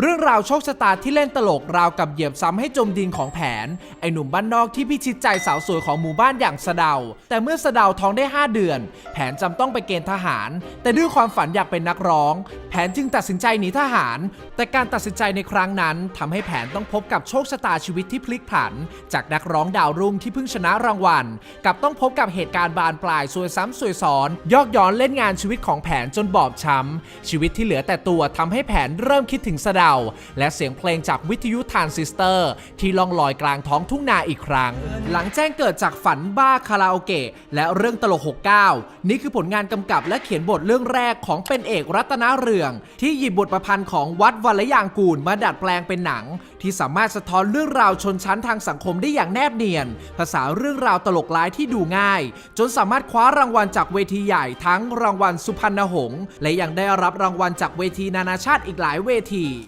เรื่องราวโชคชะตาที่เล่นตลกราวกับเหยียบซ้ำให้จมดินของแผน ไอหนุ่มบ้านนอกที่พิชิตใจสาวสวยของหมู่บ้านอย่างสะเดา แต่เมื่อสะเดาท้องได้ 5 เดือน แผนจำต้องไปเกณฑ์ทหาร แต่ด้วยความฝันอยากเป็นนักร้อง แผนจึงตัดสินใจหนีทหาร แต่การตัดสินใจในครั้งนั้นทำให้แผนต้องพบกับโชคชะตาชีวิตที่พลิกผัน จากนักร้องดาวรุ่งที่เพิ่งชนะรางวัล กับต้องพบกับเหตุการณ์บานปลายซวยซ้ำซวยซ้อน ยอกย้อนเล่นงานชีวิตของแผนจนบอบช้ำชีวิตที่เหลือแต่ตัวทำให้แผนเริ่มคิดถึงสะเดาและเสียงเพลงจากวิทยุทานซิสเตอร์ ที่ล่องลอยกลางท้องทุ่งนาอีกครั้ง หลังแจ้งเกิดจากฝันบ้าคาราโอเกะและเรื่องตลก 69 นี่คือผลงานกำกับและเขียนบทเรื่องแรกของเป็นเอกรัตนเรือง ที่หยิบบทประพันธ์ของวัดวัลยางกูลมาดัดแปลงเป็นหนัง ที่สามารถสะท้อนเรื่องราวชนชั้นทางสังคมได้อย่างแนบเนียน ภาษาเรื่องราวตลกร้ายที่ดูง่าย จนสามารถคว้ารางวัลจากเวทีใหญ่ทั้งรางวัลสุพรรณหงษ์และยังได้รับรางวัลจากเวทีนานาชาติอีกหลายเวที